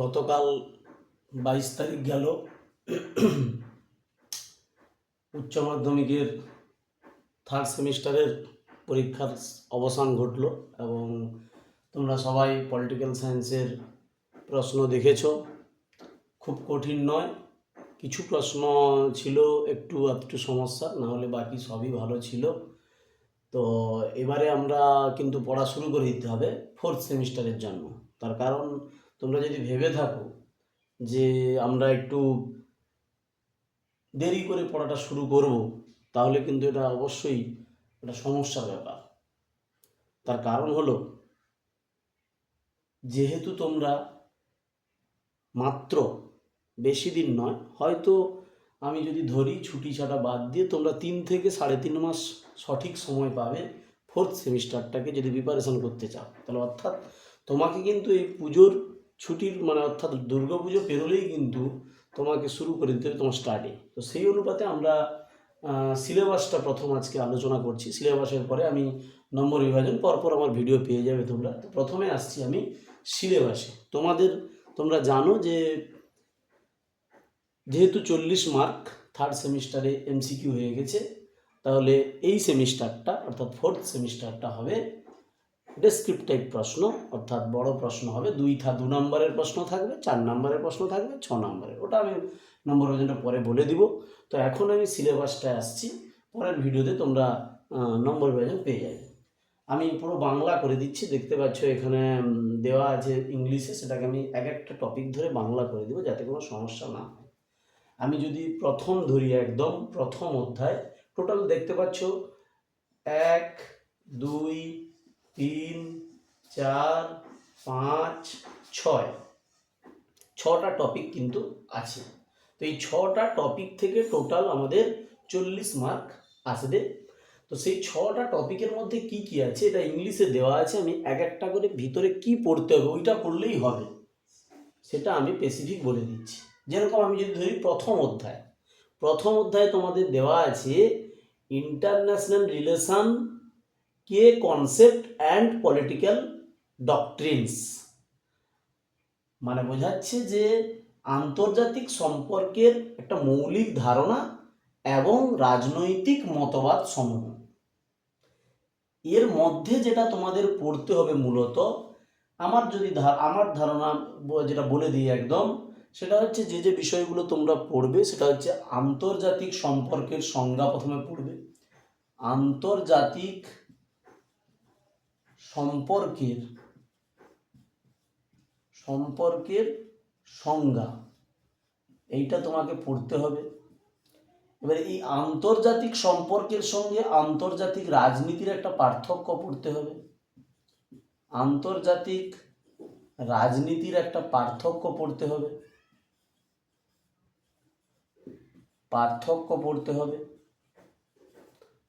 গতকাল বাইশ তারিখ গেল। উচ্চ মাধ্যমিকের থার্ড সেমিস্টারের পরীক্ষার অবসান ঘটলো এবং তোমরা সবাই পলিটিক্যাল সায়েন্সের প্রশ্ন দেখেছ। খুব কঠিন নয়, কিছু প্রশ্ন ছিল, একটু একটু সমস্যা, না হলে বাকি সবই ভালো ছিল। তো এবারে আমরা কিন্তু পড়া শুরু করে দিতে হবে ফোর্থ সেমিস্টারের জন্য। তার কারণ তোমরা যদি ভেবে থাকো যে আমরা একটু দেরি করে পড়াটা শুরু করব, তাহলে কিন্তু এটা অবশ্যই একটা সমস্যার ব্যাপার। তার কারণ হলো, যেহেতু তোমরা মাত্র বেশি দিন নয়, হয়তো আমি যদি ধরি ছুটি ছাটা বাদ দিয়ে তোমরা তিন থেকে সাড়ে তিন মাস সঠিক সময় পাবে ফোর্থ সেমিস্টারটাকে যদি প্রিপারেশন করতে চাও। তাহলে অর্থাৎ তোমাকে কিন্তু এই পুজোর ছুটির মানে অর্থাৎ দুর্গা পুজো পেরোলেই কিন্তু তোমাকে শুরু করে দিতে তোমার স্টাডি তো সেই অনুপাতে আমরা সিলেবাসটা প্রথম আজকে আলোচনা করছি। সিলেবাসের পরে আমি নম্বর বিভাজন, পরপর আমার ভিডিও পেয়ে যাবে তোমরা। তো প্রথমে আসছি আমি সিলেবাসে তোমাদের, তোমরা জানো যে যেহেতু চল্লিশ মার্ক থার্ড সেমিস্টারে এমসিকিউ হয়ে গেছে, তাহলে এই সেমিস্টারটা অর্থাৎ ফোর্থ সেমিস্টারটা হবে ডেসক্রিপ্ট টাইপ প্রশ্ন, অর্থাৎ বড় প্রশ্ন হবে, দুই থা, দু নম্বরের প্রশ্ন থাকবে, চার নম্বরের প্রশ্ন থাকবে, ছ নম্বরের। ওটা আমি নম্বর ওজনটা পরে বলে দিব। তো এখন আমি সিলেবাসটায় আসছি, পরের ভিডিওতে তোমরা নম্বর বিভাজন পেয়ে যাবে। আমি পুরো বাংলা করে দিচ্ছি, দেখতে পাচ্ছ এখানে দেওয়া আছে ইংলিশে, সেটাকে আমি এক একটা টপিক ধরে বাংলা করে দিব, যাতে কোনো সমস্যা না হয়। আমি যদি প্রথম ধরি একদম, প্রথম অধ্যায় টোটাল দেখতে পাচ্ছ, এক, দুই তিন, চার, পাঁচ, ছয়। ছটা টপিক কিন্তু আছে। তো এই ছটা টপিক থেকে টোটাল আমাদের চল্লিশ মার্ক আসবে। তো সেই ছটা টপিকের মধ্যে কি কি আছে, এটা ইংলিশে দেওয়া আছে। আমি এক একটা করে ভিতরে কি পড়তে হবে, ওইটা পড়লেই হবে। সেটা আমি স্পেসিফিক বলে দিচ্ছি। যেরকম আমি যদি ধরি প্রথম অধ্যায়। প্রথম অধ্যায়ে তোমাদের দেওয়া আছে international relation key concept and political doctrines মানে বোঝাচ্ছে যে আন্তর্জাতিক সম্পর্কের একটা মৌলিক ধারণা এবং রাজনৈতিক মতবাদ সমূহ। এর মধ্যে যেটা তোমাদের পড়তে হবে মূলত, আমার যদি আমার ধারণা যেটা বলে দিই একদম, সেটা হচ্ছে যে যে বিষয়গুলো তোমরা পড়বে, সেটা হচ্ছে আন্তর্জাতিক সম্পর্কের সংজ্ঞা প্রথমে পড়বে। আন্তর্জাতিক সম্পর্কের সম্পর্কের সংজ্ঞা। এইটা তোমাকে পড়তে হবে। এবারে এই আন্তর্জাতিক সম্পর্কের সঙ্গে আন্তর্জাতিক রাজনীতির একটা পার্থক্য পড়তে হবে। আন্তর্জাতিক রাজনীতির একটা পার্থক্য পড়তে হবে। পার্থক্য পড়তে হবে।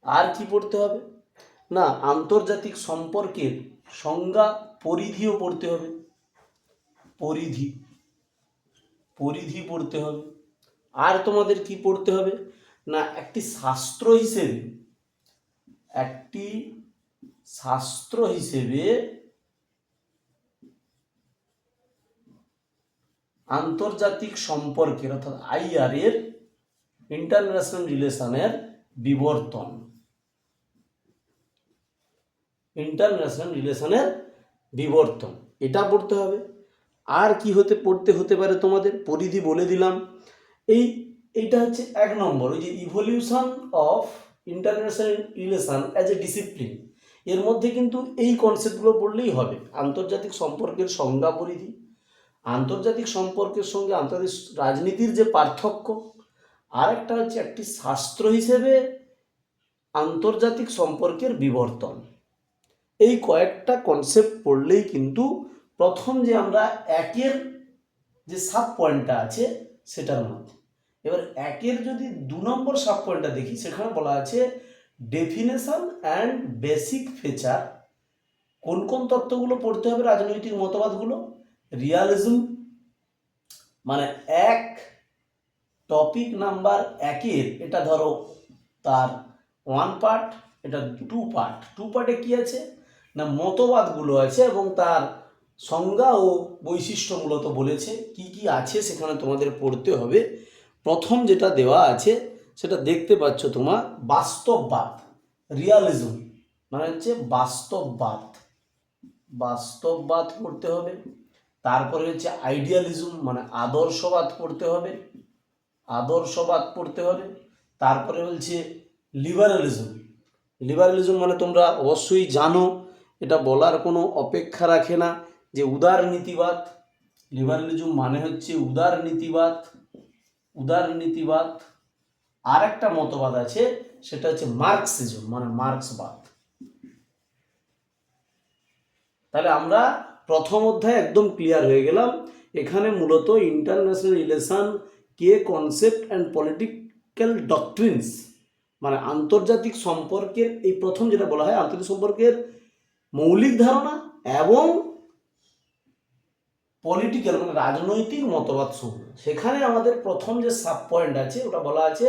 আর কি পড়তে হবে? না, আন্তর্জাতিক সম্পর্কের সংজ্ঞা পরিধিও পড়তে হবে। পরিধি। পরিধি পড়তে হবে। আর তোমাদের কি পড়তে হবে? না, একটি শাস্ত্র হিসেবে, একটি শাস্ত্র হিসেবে আন্তর্জাতিক সম্পর্কের, অর্থাৎ আইআর এর ইন্টারন্যাশনাল রিলেশনের বিবর্তন। ইন্টারন্যাশনাল রিলেশনের বিবর্তন। এটা পড়তে হবে। আর কি হতে, পড়তে হতে পারে তোমাদের? পরিধি বলে দিলাম। এই, এইটা হচ্ছে এক নম্বর। ওই যে evolution of international relation as a discipline এর মধ্যে কিন্তু এই কনসেপ্টগুলো পড়লেই হবে। আন্তর্জাতিক সম্পর্কের সংজ্ঞা পরিধি, আন্তর্জাতিক সম্পর্কের সঙ্গে আন্তর্জাতিক রাজনীতির যে পার্থক্য, আর একটা হচ্ছে একটি শাস্ত্র হিসেবে আন্তর্জাতিক সম্পর্কের বিবর্তন। এই কয়েকটা কনসেপ্ট পড়লেই কিন্তু প্রথম যে আমরা একের যে সাব পয়েন্টটা আছে, সেটার মধ্যে। এবার একের যদি দু নম্বর সাব পয়েন্টটা দেখি, সেখানে বলা আছে ডেফিনেশন অ্যান্ড বেসিক ফিচার কোন কোন তত্ত্বগুলো পড়তে হবে, রাজনৈতিক মতবাদগুলো? রিয়ালিজম মানে এক টপিক নাম্বার একের, এটা ধরো তার ওয়ান পার্ট এটা টু পার্ট টু পার্টে কি আছে? না মতবাদগুলো আছে এবং তার সংজ্ঞা ও বৈশিষ্ট্য মূলত বলেছে কি কি আছে সেখানে তোমাদের পড়তে হবে। প্রথম যেটা দেওয়া আছে সেটা দেখতে পাচ্ছ তোমার, বাস্তববাদ রিয়ালিজম মানে হচ্ছে বাস্তববাদ। বাস্তববাদ পড়তে হবে, তারপরে হচ্ছে আইডিয়ালিজম মানে আদর্শবাদ পড়তে হবে, আদর্শবাদ পড়তে হবে, তারপরে বলছে লিবারালিজম লিবারালিজম মানে তোমরা অবশ্যই জানো এটা বলার কোনো অপেক্ষা রাখে না যে উদার নীতিবাদ লিবারালিজম মানে হচ্ছে উদারনীতিবাদ উদারনীতিবাদ আর একটা মতবাদ আছে, সেটা হচ্ছে মার্কসিজম মানে মার্ক্সবাদ। তাহলে আমরা প্রথম অধ্যায় একদম ক্লিয়ার হয়ে গেলাম। এখানে মূলত international relation, key concept and political doctrines মানে আন্তর্জাতিক সম্পর্কের এই প্রথম যেটা বলা হয়, আন্তর্জাতিক সম্পর্কের মৌলিক ধারণা এবং পলিটিক্যাল মানে রাজনৈতিক মতবাদ সমূহ। সেখানে আমাদের প্রথম যে সাব পয়েন্ট আছে, ওটা বলা আছে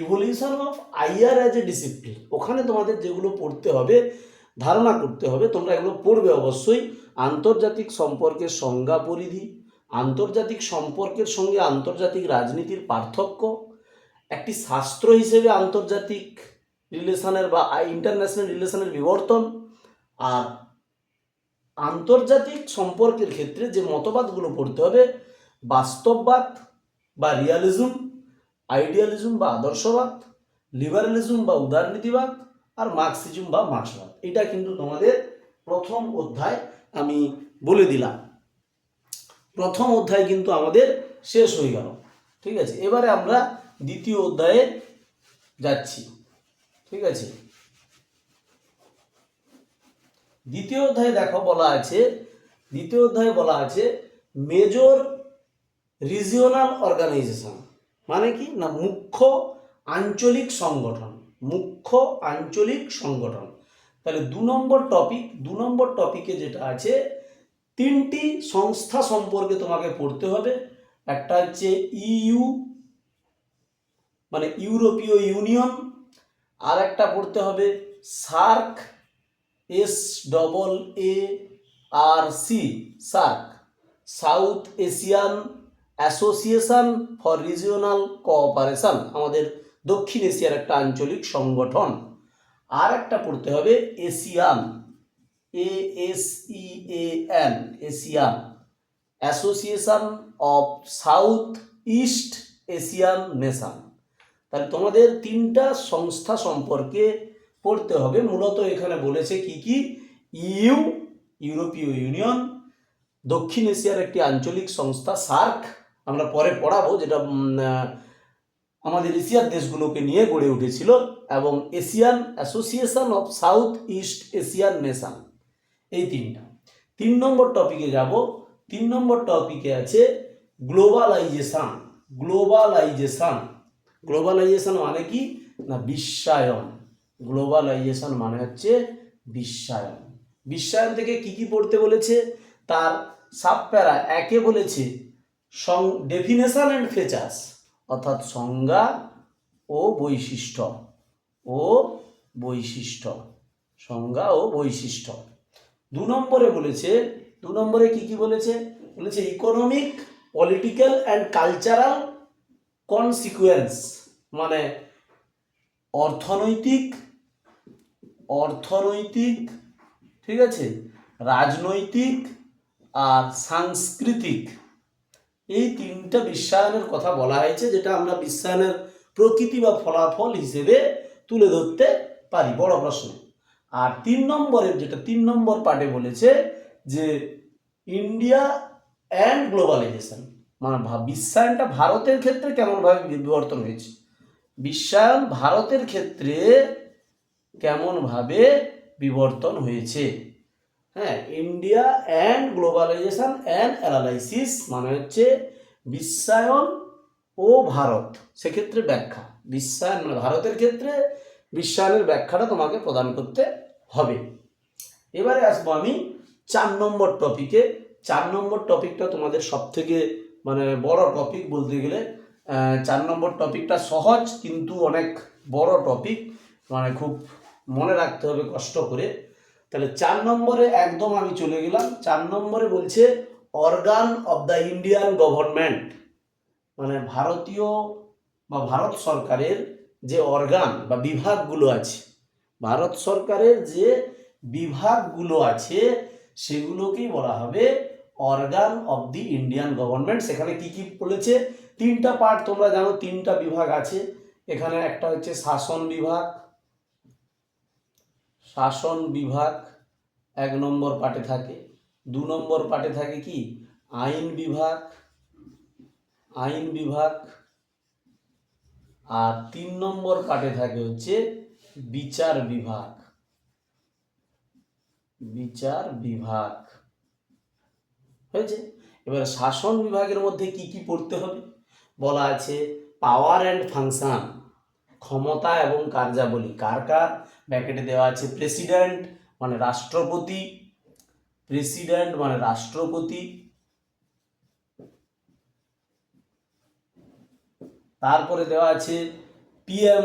evolution of IR as a discipline ওখানে তোমাদের যেগুলো পড়তে হবে, ধারণা করতে হবে, তোমরা এগুলো পড়বে অবশ্যই। আন্তর্জাতিক সম্পর্কের সংজ্ঞা পরিধি, আন্তর্জাতিক সম্পর্কের সঙ্গে আন্তর্জাতিক রাজনীতির পার্থক্য, একটি শাস্ত্র হিসেবে আন্তর্জাতিক রিলেশনের বা ইন্টারন্যাশনাল রিলেশনের বিবর্তন আর আন্তর্জাতিক সম্পর্কের ক্ষেত্রে যে মতবাদগুলো পড়তে হবে, বাস্তববাদ বা রিয়ালিজম আইডিয়ালিজম বা আদর্শবাদ লিবারালিজম বা উদারনীতিবাদ আর মার্কসিজম বা মার্ক্সবাদ এটা কিন্তু তোমাদের প্রথম অধ্যায় আমি বলে দিলাম। প্রথম অধ্যায় কিন্তু আমাদের শেষ হয়ে গেল। ঠিক আছে? এবারে আমরা দ্বিতীয় অধ্যায়ে যাচ্ছি। ঠিক আছে? দ্বিতীয় অধ্যায়ে দেখো বলা আছে, দ্বিতীয় অধ্যায়ে বলা আছে মেজর রিজিওনাল অর্গানাইজেশন মানে কি? না, মুখ্য আঞ্চলিক সংগঠন, মুখ্য আঞ্চলিক সংগঠন। তাহলে দু নম্বর টপিক দু নম্বর টপিকে যেটা আছে, তিনটি সংস্থা সম্পর্কে তোমাকে পড়তে হবে। একটা হচ্ছে ইইউ মানে ইউরোপীয় ইউনিয়ন আর একটা পড়তে হবে SAARC S double A R C, SAARC. South Asian Association for Regional Cooperation, আমাদের দক্ষিণ এশিয়ার একটা আঞ্চলিক সংগঠন। আর একটা পড়তে হবে, ASEAN, A S E N, ASEAN Association of South East Asian Nation. তাহলে তোমাদের তিনটা সংস্থা সম্পর্কে পড়তে হবে। মূলত এখানে বলেছে কি কি? ইউ, ইউরোপীয় ইউনিয়ন, দক্ষিণ এশিয়ার একটি আঞ্চলিক সংস্থা, সার্ক। আমরা পরে পড়াবো যেটা আমাদের এশিয়ার দেশগুলোকে নিয়ে গড়ে উঠেছিল এবং ASEAN Association of South East Asian Nation. এই তিনটা। তিন নম্বর টপিকে যাব। তিন নম্বর টপিকে আছে গ্লোবালাইজেশন গ্লোবালাইজেশান গ্লোবালাইজেশন মানে কি? না, বিশ্বায়ন। গ্লোবালাইজেশন মানে হচ্ছে বিশ্বায়ন। বিশ্বায়ন থেকে কি কি পড়তে বলেছে? তার সাব প্যারা একে বলেছে সং ডেফিনেশন অ্যান্ড ফেচার্স অর্থাৎ সংজ্ঞা ও বৈশিষ্ট্য। ও বৈশিষ্ট্য, সংজ্ঞা ও বৈশিষ্ট্য। দু নম্বরে বলেছে, দু নম্বরে কি কি বলেছে? বলেছে economic political and cultural consequence মানে অর্থনৈতিক অর্থনৈতিক, ঠিক আছে? রাজনৈতিক আর সাংস্কৃতিক। এই তিনটা বিশ্বায়নের কথা বলা হয়েছে, যেটা আমরা বিশ্বায়নের প্রকৃতি বা ফলাফল হিসেবে তুলে ধরতে পারি। বড় প্রশ্ন। আর তিন নম্বরের, যেটা তিন নম্বর পার্টে বলেছে যে ইন্ডিয়া অ্যান্ড গ্লোবালাইজেশন মানে বিশ্বায়নটা ভারতের ক্ষেত্রে কেমনভাবে বিবর্তন হয়েছে? বিশ্বায়ন ভারতের ক্ষেত্রে কেমনভাবে বিবর্তন হয়েছে? হ্যাঁ India and globalisation and analysis মানে হচ্ছে বিশ্বায়ন ও ভারত। সেক্ষেত্রে ব্যাখ্যা। বিশ্বায়ন মানে ভারতের ক্ষেত্রে বিশ্বায়নের ব্যাখ্যাটা তোমাকে প্রদান করতে হবে। এবারে আসব আমি চার নম্বর টপিকে চার নম্বর টপিকটা তোমাদের সব থেকে মানে বড় টপিক বলতে গেলে চার নম্বর টপিকটা সহজ কিন্তু অনেক বড় টপিক। মানে খুব মনে রাখতে হবে, কষ্ট করে। তাহলে চার নম্বরে একদম আমি চলে গেলাম। চার নম্বরে বলছে organ of the Indian government মানে ভারতীয় বা ভারত সরকারের যে অর্গান বা বিভাগগুলো আছে, ভারত সরকারের যে বিভাগগুলো আছে, সেগুলোকেই বলা হবে organ of the Indian government সেখানে কি কি বলেছে? তিনটা পার্ট তোমরা জানো, তিনটা বিভাগ আছে। এখানে একটা হচ্ছে শাসন বিভাগ। শাসন বিভাগ এক নম্বর পার্টে থাকে। দু নম্বর পার্টে থাকে কি? আইন বিভাগ আইন বিভাগ। আর তিন নম্বর পার্টে থাকে হচ্ছে বিচার বিভাগ। বিচার বিভাগ। হয়েছে? এবার শাসন বিভাগের মধ্যে কি কি পড়তে হবে? বলা আছে পাওয়ার অ্যান্ড ফাংশন ক্ষমতা এবং কার্যাবলী। কার কার? ব্যাকেটে দেওয়া আছে প্রেসিডেন্ট মানে রাষ্ট্রপতি প্রেসিডেন্ট মানে রাষ্ট্রপতি। তারপরে দেওয়া আছে পিএম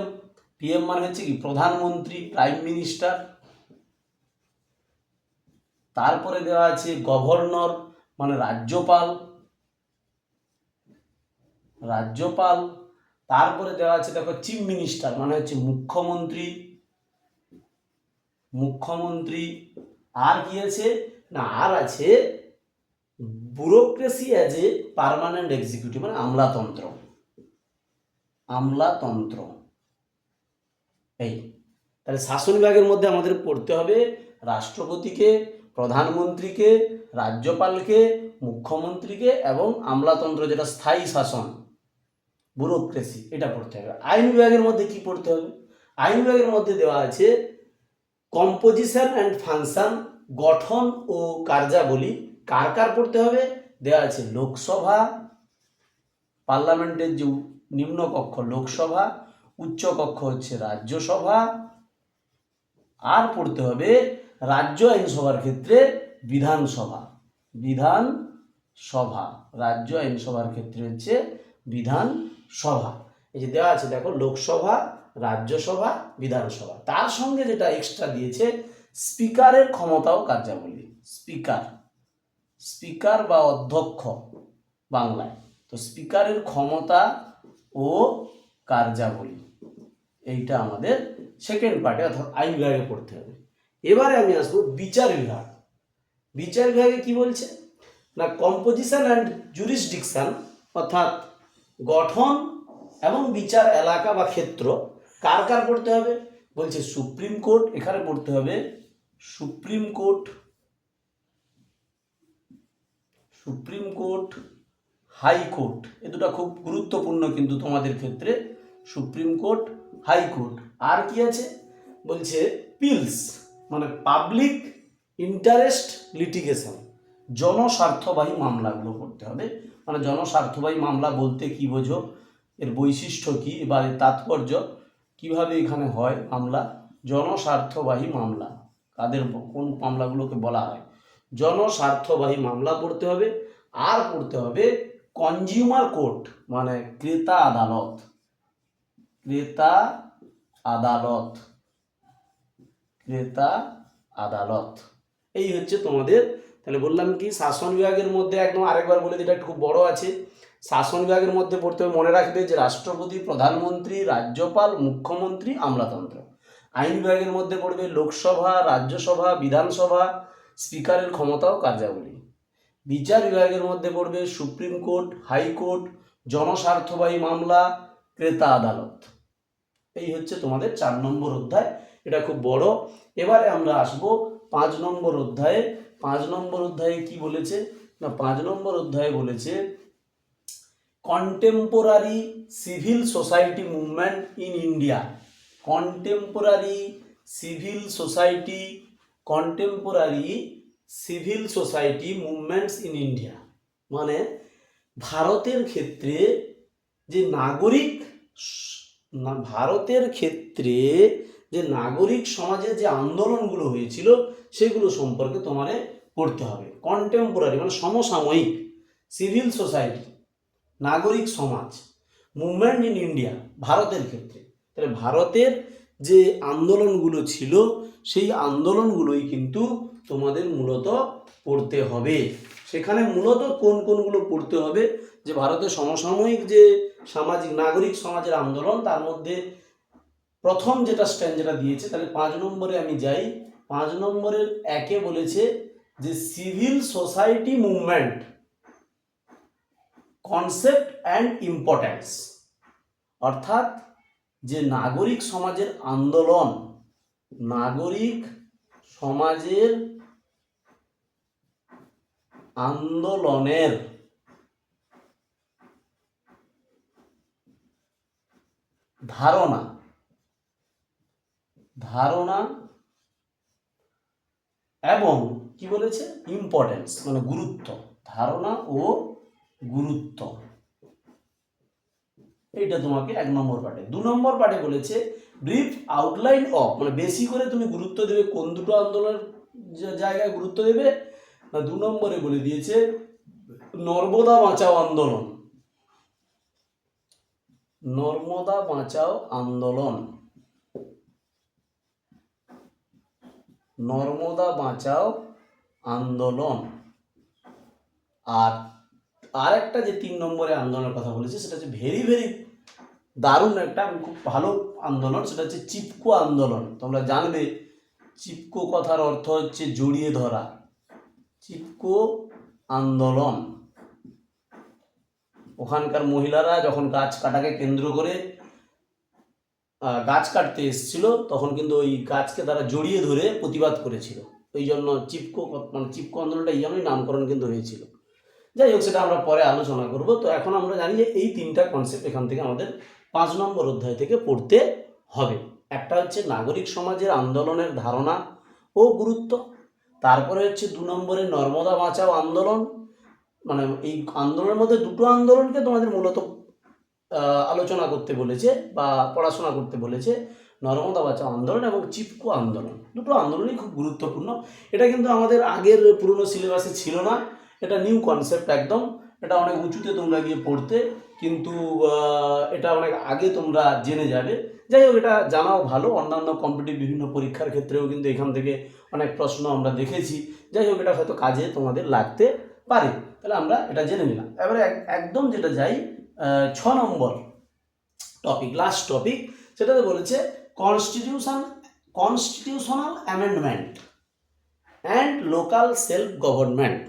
পিএম মানে হচ্ছে কি? প্রধানমন্ত্রী প্রাইম মিনিস্টার তারপরে দেওয়া আছে গভর্নর মানে রাজ্যপাল। রাজ্যপাল, তারপরে দেওয়া আছে, দেখো, চিফ মিনিস্টার মানে হচ্ছে মুখ্যমন্ত্রী মুখ্যমন্ত্রী, আর কি আছে? না, আর আছে bureaucracy as a permanent executive মানে আমলাতন্ত্র। আমলাতন্ত্র। এই, তাহলে শাসন বিভাগের মধ্যে আমাদের পড়তে হবে রাষ্ট্রপতিকে, প্রধানমন্ত্রীকে, রাজ্যপালকে, মুখ্যমন্ত্রীকে এবং আমলাতন্ত্র, যেটা স্থায়ী শাসন। ব্যুরোক্রেসি এটা পড়তে হবে। আইন বিভাগের মধ্যে কি পড়তে হবে? আইন বিভাগের মধ্যে দেওয়া আছে কম্পোজিশন অ্যান্ড ফাংশন গঠন ও কার্যাবলী কার কার পড়তে হবে? দেওয়া আছে লোকসভা, পার্লামেন্টের যে নিম্ন কক্ষ লোকসভা, উচ্চ কক্ষ হচ্ছে রাজ্যসভা। আর পড়তে হবে রাজ্য আইনসভার ক্ষেত্রে বিধানসভা। বিধান সভা রাজ্য আইনসভার ক্ষেত্রে হচ্ছে বিধান সভা। এই যে দেওয়া আছে, দেখো, লোকসভা, রাজ্যসভা, বিধানসভা। তার সঙ্গে যেটা এক্সট্রা দিয়েছে, স্পিকারের ক্ষমতাও কার্যাবলী। স্পিকার। স্পিকার বা অধ্যক্ষ বাংলায়। তো স্পিকারের ক্ষমতা ও কার্যাবলী। এইটা আমাদের সেকেন্ড পার্টে অর্থাৎ আইন বিভাগে পড়তে হবে। এবারে আমি আসব বিচার বিভাগ। বিচার বিভাগে কি বলছে? না কম্পোজিশন অ্যান্ড জুরিসডিকশন অর্থাৎ গঠন এবং বিচার এলাকা বা ক্ষেত্র কার কার পড়তে হবে? বলছে সুপ্রিম কোর্ট, এখানে পড়তে হবে Supreme Court Supreme Court high court এ দুটো খুব গুরুত্বপূর্ণ কিন্তু তোমাদের ক্ষেত্রে। সুপ্রিম কোর্ট হাইকোর্ট আর কি আছে? বলছে পিলস মানে পাবলিক ইন্টারেস্ট লিটিগেশন। জনস্বার্থবাহী মামলাগুলো করতে হবে। মানে জনস্বার্থবাহী মামলা বলতে কি বোঝো? এর বৈশিষ্ট্য কি? বা এর তাৎপর্য কীভাবে এখানে হয় মামলা? জনস্বার্থবাহী মামলা। কাদের কোন মামলাগুলোকে বলা হয়? জনস্বার্থবাহী মামলা পড়তে হবে। আর পড়তে হবে কনজিউমার কোর্ট মানে ক্রেতা আদালত। ক্রেতা আদালত। ক্রেতা আদালত। এই হচ্ছে তোমাদের তাহলে বললাম কি, শাসন বিভাগের মধ্যে একদম আরেকবার বলে এটা খুব বড় আছে। শাসন বিভাগের মধ্যে পড়তে হবে, মনে রাখবে যে রাষ্ট্রপতি, প্রধানমন্ত্রী, রাজ্যপাল, মুখ্যমন্ত্রী, আমলাতন্ত্র। আইন বিভাগের মধ্যে পড়বে লোকসভা, রাজ্যসভা, বিধানসভা, স্পিকারের ক্ষমতা ও কার্যাবলী। বিচার বিভাগের মধ্যে পড়বে সুপ্রিম কোর্ট হাইকোর্ট জনস্বার্থবাহী মামলা, ক্রেতা আদালত। এই হচ্ছে তোমাদের চার নম্বর অধ্যায়, এটা খুব বড়। এবারে আমরা আসব পাঁচ নম্বর অধ্যায়ে পাঁচ নম্বর অধ্যায়ে কি বলেছে? না, পাঁচ নম্বর অধ্যায়ে বলেছে contemporary civil society movement in India contemporary civil society contemporary civil society movements in India মানে ভারতের ক্ষেত্রে যে নাগরিক ভারতের ক্ষেত্রে যে নাগরিক সমাজে যে আন্দোলনগুলো হয়েছিল, সেগুলো সম্পর্কে তোমারে পড়তে হবে। কন্টেম্পোরারি মানে সমসাময়িক সিভিল সোসাইটি নাগরিক সমাজ মুভমেন্ট ইন ইন্ডিয়া ভারতের ক্ষেত্রে। তাহলে ভারতের যে আন্দোলনগুলো ছিল, সেই আন্দোলনগুলোই কিন্তু তোমাদের মূলত পড়তে হবে। সেখানে মূলত কোন কোনগুলো পড়তে হবে? যে ভারতের সমসাময়িক যে সামাজিক, নাগরিক সমাজের আন্দোলন, তার মধ্যে প্রথম যেটা স্ট্যান্ড যেটা দিয়েছে, তাহলে পাঁচ নম্বরে আমি যাই। পাঁচ নম্বরের একে বলেছে যে civil society movement concept and importance অর্থাৎ যে নাগরিক সমাজের আন্দোলন, নাগরিক সমাজের আন্দোলনের ধারণা ধারণা এবং কি বলেছে? ইম্পর্টেন্স মানে গুরুত্ব। ধারণা ও গুরুত্ব। এইটা তোমাকে এক নম্বর পার্টে দু নম্বর পার্টে বলেছে ব্রিফ আউটলাইন অফ মানে বেশি করে তুমি গুরুত্ব দেবে কোন দুটো আন্দোলনের জায়গায় গুরুত্ব দেবে? দু নম্বরে বলে দিয়েছে, নর্মদা বাঁচাও আন্দোলন। নর্মদা বাঁচাও আন্দোলন। নর্মদা বাঁচাও আন্দোলন। আর আর একটা যে তিন নম্বরে আন্দোলনের কথা বলেছে, সেটা হচ্ছে ভেরি ভেরি দারুণ একটা খুব ভালো আন্দোলন, সেটা হচ্ছে চিপকো আন্দোলন। তোমরা জানবে, চিপকো কথার অর্থ হচ্ছে জড়িয়ে ধরা। চিপকো আন্দোলন। ওখানকার মহিলারা যখন গাছ কাটাকে কেন্দ্র করে গাছ কাটতে এসেছিল, তখন কিন্তু ওই গাছকে তারা জড়িয়ে ধরে প্রতিবাদ করেছিল। ওই জন্য চিপকো মানে চিপকো আন্দোলনটা এই জন্যই নামকরণ কিন্তু হয়েছিল। যাই হোক, সেটা আমরা পরে আলোচনা করব। তো এখন আমরা জানি যে এই তিনটা কনসেপ্ট এখান থেকে আমাদের পাঁচ নম্বর অধ্যায় থেকে পড়তে হবে। একটা হচ্ছে নাগরিক সমাজের আন্দোলনের ধারণা ও গুরুত্ব, তারপরে হচ্ছে দু নম্বরে নর্মদা বাঁচাও আন্দোলন। মানে এই আন্দোলনের মধ্যে দুটো আন্দোলনকে তোমাদের মূলত আলোচনা করতে বলেছে বা পড়াশোনা করতে বলেছে নর্মদা বাঁচাও আন্দোলন এবং চিপকো আন্দোলন। দুটো আন্দোলনই খুব গুরুত্বপূর্ণ। এটা কিন্তু আমাদের আগের পুরনো সিলেবাসে ছিল না। এটা নিউ কনসেপ্ট একদম। এটা অনেক উঁচুতে তোমরা গিয়ে পড়তে, কিন্তু এটা অনেক আগে তোমরা জেনে যাবে। যাই হোক, এটা জানাও ভালো। অন্যান্য কম্পিটিভ বিভিন্ন পরীক্ষার ক্ষেত্রেও কিন্তু এখান থেকে অনেক প্রশ্ন আমরা দেখেছি। যাই হোক, এটা হয়তো কাজে তোমাদের লাগতে পারে। তাহলে আমরা এটা জেনে নিলাম। এবারে এক- একদম যেটা যাই ছ নম্বর টপিক লাস্ট টপিক সেটাতে বলেছে constitution constitutional amendment and local self government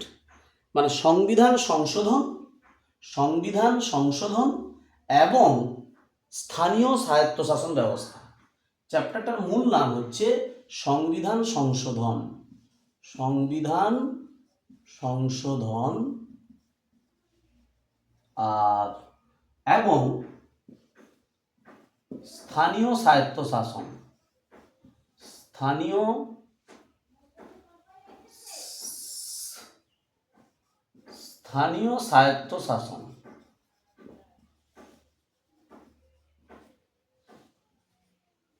মানে সংবিধান সংশোধন সংবিধান সংশোধন এবং স্থানীয় স্বায়ত্তশাসন ব্যবস্থা। চ্যাপ্টারটার মূল নাম হচ্ছে সংবিধান সংশোধন। সংবিধান সংশোধন আর এবং স্থানীয় স্বায়ত্তশাসন। স্থানীয় স্থানীয় স্বায়ত্তশাসন।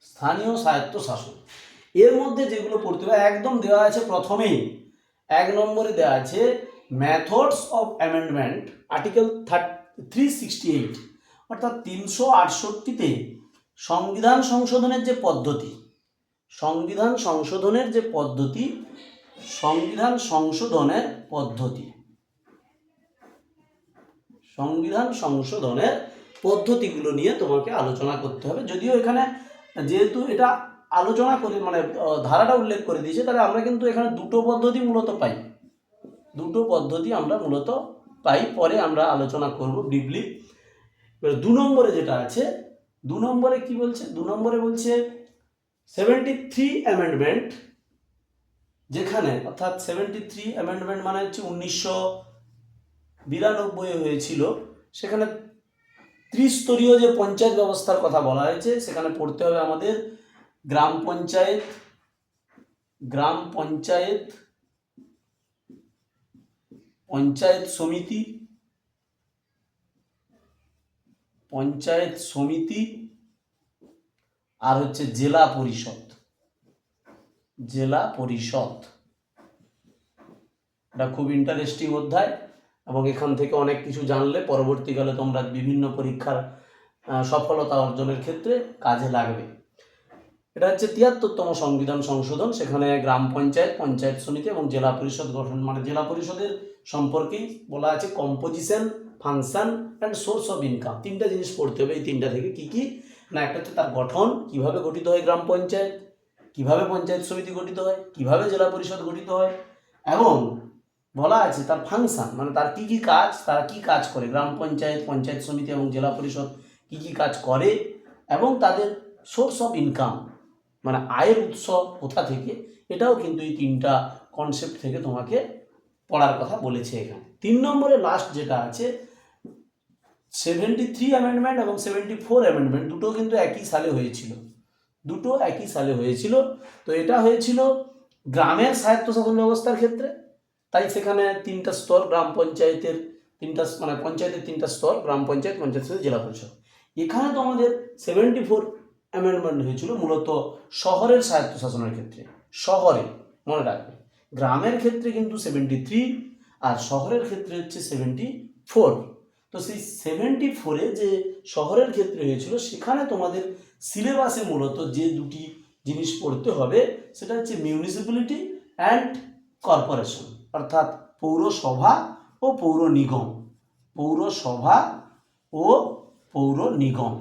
স্থানীয় স্বায়ত্তশাসন। এর মধ্যে যেগুলো পড়তে হবে, একদম দেওয়া আছে প্রথমেই। এক নম্বরে দেওয়া আছে methods of amendment article three sixty eight অর্থাৎ তিনশো আটষট্টিতে সংবিধান সংশোধনের যে পদ্ধতি, সংবিধান সংশোধনের যে পদ্ধতি, সংবিধান সংশোধনের পদ্ধতি, সংবিধান সংশোধনের পদ্ধতিগুলো নিয়ে তোমাকে আলোচনা করতে হবে। যদিও এখানে যেহেতু এটা আলোচনা করে মানে ধারাটা উল্লেখ করে দিয়েছে, তাহলে আমরা কিন্তু এখানে দুটো পদ্ধতি মূলত পাই। দুটো পদ্ধতি আমরা মূলত পাই পরে আমরা আলোচনা করব ডিপলি এবার দু নম্বরে যেটা আছে, দু নম্বরে কি বলছে? দু নম্বরে বলছে সেভেন্টি থ্রি অ্যামেন্ডমেন্ট যেখানে অর্থাৎ সেভেন্টি থ্রি অ্যামেন্ডমেন্ট মানে হচ্ছে উনিশশো বিরানব্বই হয়েছিল। সেখানে ত্রিস্তরীয় যে পঞ্চায়েত ব্যবস্থার কথা বলা হয়েছে, সেখানে পড়তে হবে আমাদের গ্রাম পঞ্চায়েত গ্রাম পঞ্চায়েত পঞ্চায়েত সমিতি পঞ্চায়েত সমিতি আর হচ্ছে জেলা পরিষদ। জেলা পরিষদ। এটা খুব ইন্টারেস্টিং অধ্যায় এবং এখান থেকে অনেক কিছু জানলে পরবর্তীকালে তোমরা বিভিন্ন পরীক্ষার সফলতা অর্জনের ক্ষেত্রে কাজে লাগবে। এটা হচ্ছে তিয়াত্তরতম সংবিধান সংশোধন, সেখানে গ্রাম পঞ্চায়েত পঞ্চায়েত সমিতি এবং জেলা পরিষদ গঠন মানে জেলা পরিষদের সম্পর্কেই বলা আছে composition function and source of income তিনটা জিনিস পড়তে হবে এই তিনটা থেকে। কি কি? না, একটা হচ্ছে তার গঠন, কীভাবে গঠিত হয় গ্রাম পঞ্চায়েত, কীভাবে পঞ্চায়েত সমিতি গঠিত হয়, কীভাবে জেলা পরিষদ গঠিত হয় এবং বলা আছে তার ফাংশন মানে তার কি কি কাজ, তারা কি কাজ করে, গ্রাম পঞ্চায়েত পঞ্চায়েত সমিতি এবং জেলা পরিষদ কি কি কাজ করে এবং তাদের সোর্স অফ ইনকাম মানে আয়ের উৎস কোথা থেকে, এটাও কিন্তু এই তিনটা কনসেপ্ট থেকে তোমাকে পড়ার কথা বলেছে এখানে। তিন নম্বরে লাস্ট যেটা আছে সেভেন্টি থ্রি অ্যামেন্ডমেন্ট এবং সেভেন্টি ফোর অ্যামেন্ডমেন্ট দুটো কিন্তু একই সালে হয়েছিল। দুটো একই সালে হয়েছিল। তো এটা হয়েছিল গ্রামের স্বায়ত্তশাসন ব্যবস্থার ক্ষেত্রে, তাই সেখানে তিনটা স্তর, গ্রাম পঞ্চায়েতের তিনটা মানে পঞ্চায়েতের তিনটা স্তর, গ্রাম পঞ্চায়েত পঞ্চায়েত জেলা পরিষদ। এখানে তো আমাদের সেভেন্টি ফোর অ্যামেন্ডমেন্ট হয়েছিল, মূলত শহরের স্বায়ত্তশাসনের ক্ষেত্রে। শহরে, মনে রাখবে। গ্রামের ক্ষেত্রে কিন্তু সেভেন্টি থ্রি আর শহরের ক্ষেত্রে হচ্ছে সেভেন্টি ফোর তো সেই সেভেন্টি ফোরে যে শহরের ক্ষেত্রে হয়েছিল, সেখানে তোমাদের সিলেবাসে মূলত যে দুটি জিনিস পড়তে হবে, সেটা হচ্ছে মিউনিসিপ্যালিটি অ্যান্ড কর্পোরেশন অর্থাৎ পৌরসভা ও পৌর নিগম। পৌরসভা ও পৌর নিগম।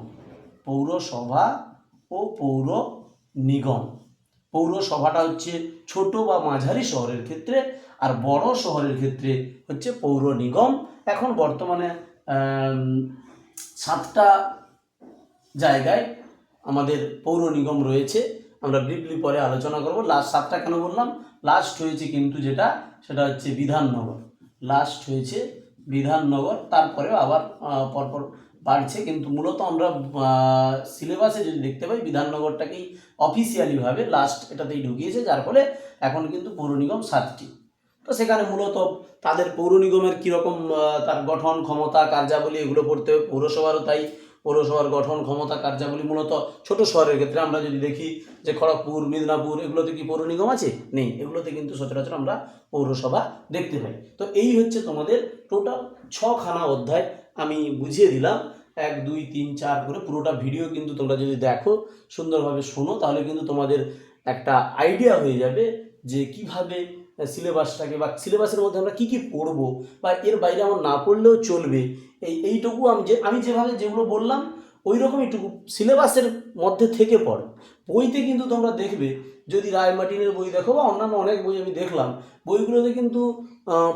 পৌরসভা ও পৌর নিগম। পৌরসভাটা হচ্ছে ছোট বা মাঝারি শহরের ক্ষেত্রে আর বড় শহরের ক্ষেত্রে হচ্ছে পৌর নিগম। এখন বর্তমানে সাতটা জায়গায় আমাদের পৌর নিগম রয়েছে। আমরা ব্রিফলি পরে আলোচনা করব। লাস্ট সাতটা কেন বললাম? লাস্ট হয়েছে কিন্তু যেটা, সেটা হচ্ছে বিধাননগর। লাস্ট হয়েছে বিধাননগর, তারপরেও আবার পরপর বাড়ছে, কিন্তু মূলত আমরা সিলেবাসে যদি দেখতে পাই, বিধাননগরটাকেই অফিসিয়ালিভাবে লাস্ট এটাতেই ঢুকিয়েছে, যার ফলে এখন কিন্তু পৌর নিগম সাতটি। তো সেখানে মূলত তাদের পৌর নিগমের কীরকম তার গঠন ক্ষমতা, কার্যাবলী, এগুলো পড়তে হবে। পৌরসভারও তাই, পৌরসভার গঠন ক্ষমতা, কার্যাবলী মূলত ছোট শহরের ক্ষেত্রে। আমরা যদি দেখি যে খড়গপুর, মিদনাপুর, এগুলোতে কি পৌর নিগম আছে? নেই। এগুলোতে কিন্তু সচরাচর আমরা পৌরসভা দেখতে পাই। তো এই হচ্ছে তোমাদের টোটাল ছখানা অধ্যায়। আমি বুঝিয়ে দিলাম। এক, দুই, তিন, চার করে পুরোটা ভিডিও কিন্তু তোমরা যদি দেখো, সুন্দরভাবে শোনো, তাহলে কিন্তু তোমাদের একটা আইডিয়া হয়ে যাবে যে কীভাবে সিলেবাসটাকে বা সিলেবাসের মধ্যে আমরা কী কী পড়ব বা এর বাইরে আমার না পড়লেও চলবে। এই, এইটুকু আমি যে, আমি যেভাবে যেগুলো বললাম ওই রকম এইটুকু সিলেবাসের মধ্যে থেকে পড়ে। বইতে কিন্তু তোমরা দেখবে, যদি রায় মার্টিনের বই দেখো বা অন্যান্য অনেক বই আমি দেখলাম, বইগুলোতে কিন্তু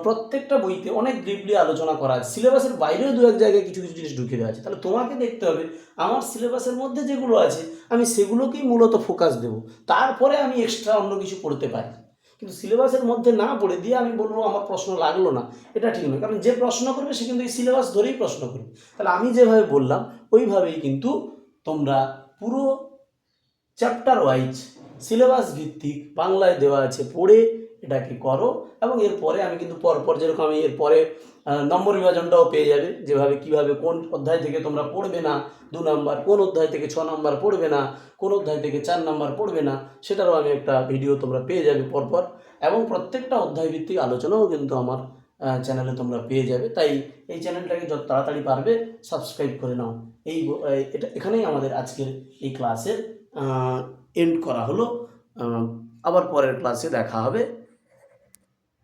প্রত্যেকটা বইতে অনেক ডিপলি আলোচনা করা আছে। সিলেবাসের বাইরেও দু এক জায়গায় কিছু কিছু জিনিস ঢুকে দেওয়া আছে। তাহলে তোমাকে দেখতে হবে, আমার সিলেবাসের মধ্যে যেগুলো আছে, আমি সেগুলোকেই মূলত ফোকাস দেব। তারপরে আমি এক্সট্রা অন্য কিছু পড়তে পারি। কিন্তু সিলেবাসের মধ্যে না পড়ে দিয়ে আমি বলব, আমার প্রশ্ন লাগল না। এটা ঠিক নয়। কারণ যে প্রশ্ন করবে, সে কিন্তু এই সিলেবাস ধরেই প্রশ্ন করবে। তাহলে আমি যেভাবে বললাম, ওইভাবেই কিন্তু তোমরা পুরো চ্যাপ্টার ওয়াইজ সিলেবাস ভিত্তিক বাংলায় দেওয়া আছে, পড়ে এটাকে করো এবং এরপরে আমি কিন্তু পরপর যেরকম আমি এরপরে নম্বর বিভাজনটাও পেয়ে যাবে, যেভাবে, কীভাবে, কোন অধ্যায় থেকে তোমরা পড়বে না, দু নাম্বার, কোন অধ্যায় থেকে ছ নম্বর পড়বে না, কোন অধ্যায় থেকে চার নাম্বার পড়বে না, সেটারও আমি একটা ভিডিও তোমরা পেয়ে যাবে পরপর। এবং প্রত্যেকটা অধ্যায় ভিত্তিক আলোচনাও কিন্তু আমার চ্যানেলে তোমরা পেয়ে যাবে। তাই এই চ্যানেলটাকে যত তাড়াতাড়ি পারবে সাবস্ক্রাইব করে নাও। এই- এটা এখানেই আমাদের আজকের এই ক্লাসের এন্ড করা হলো। আবার পরের ক্লাসে দেখা হবে।